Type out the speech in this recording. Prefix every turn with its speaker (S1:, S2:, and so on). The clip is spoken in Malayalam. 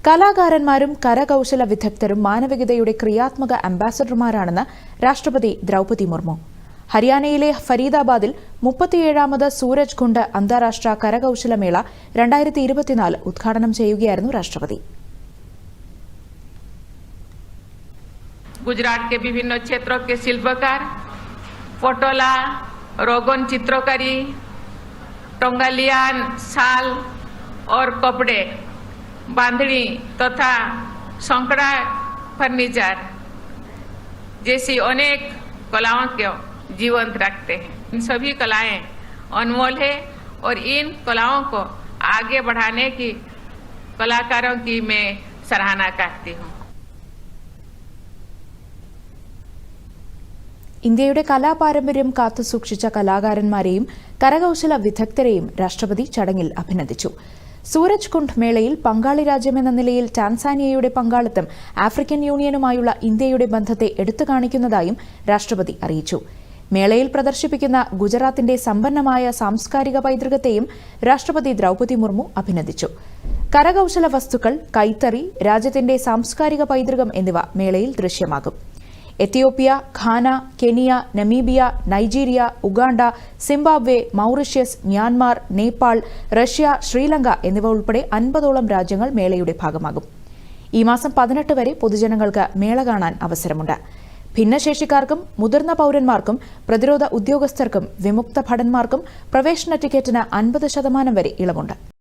S1: കലാകാരന്മാരും കരകൌശല വിദഗ്ധരും മാനവികതയുടെ ക്രിയാത്മക അംബാസഡർമാരാണെന്ന് രാഷ്ട്രപതി ദ്രൗപതി മുർമു ഹരിയാനയിലെ ഫരീദാബാദിൽ മുപ്പത്തിയേഴാമത് സൂരജ് കുണ്ട് അന്താരാഷ്ട്ര കരകൌശലമേള രണ്ടായിരത്തി ഇരുപത്തിനാല് ഉദ്ഘാടനം ചെയ്യുകയായിരുന്നു രാഷ്ട്രപതി
S2: गुजरात के विभिन्न क्षेत्रों के शिल्पकार पटोला रोगन चित्रकारी टोंगालियान शाल और कपड़े बांधनी तथा संकड़ा फर्नीचर जैसी अनेक कलाओं को जीवंत रखते हैं इन सभी कलाएं अनमोल है और इन कलाओं को आगे बढ़ाने की कलाकारों की मैं सराहना करती हूँ
S1: ഇന്ത്യയുടെ കലാപാരമ്പര്യം കാത്തുസൂക്ഷിച്ച കലാകാരന്മാരെയും കരകൌശല വിദഗ്ധരെയും രാഷ്ട്രപതി ചടങ്ങിൽ അഭിനന്ദിച്ചു സൂരജ് കുണ്ഡ് മേളയിൽ പങ്കാളി രാജ്യമെന്ന നിലയിൽ ടാൻസാനിയയുടെ പങ്കാളിത്തം ആഫ്രിക്കൻ യൂണിയനുമായുള്ള ഇന്ത്യയുടെ ബന്ധത്തെ എടുത്തു എടുത്തുകാണിക്കുന്നതായും രാഷ്ട്രപതി അറിയിച്ചു. മേളയിൽ പ്രദർശിപ്പിക്കുന്ന ഗുജറാത്തിന്റെ സമ്പന്നമായ സാംസ്കാരിക പൈതൃകത്തെയും രാഷ്ട്രപതി ദ്രൌപതി മുർമു അഭിനന്ദിച്ചു. കരകൌശല വസ്തുക്കൾ കൈത്തറി രാജ്യത്തിന്റെ സാംസ്കാരിക പൈതൃകം എന്നിവ മേളയിൽ ദൃശ്യമാകും. Ethiopia Ghana Kenya Namibia Nigeria Uganda Zimbabwe Mauritius Myanmar Nepal Russia Sri Lanka എന്നിവ ഉൾപ്പെടെ അൻപതോളം രാജ്യങ്ങൾ മേളയുടെ ഭാഗമാകും. ഈ മാസം പതിനെട്ട് വരെ പൊതുജനങ്ങൾക്ക് മേള കാണാൻ അവസരമുണ്ട്. ഭിന്നശേഷിക്കാർക്കും മുതിർന്ന പൌരന്മാർക്കും പ്രതിരോധ ഉദ്യോഗസ്ഥർക്കും വിമുക്ത ഭടന്മാർക്കും പ്രവേശന ടിക്കറ്റിന് അൻപത് ശതമാനം വരെ ഇളവുണ്ട്.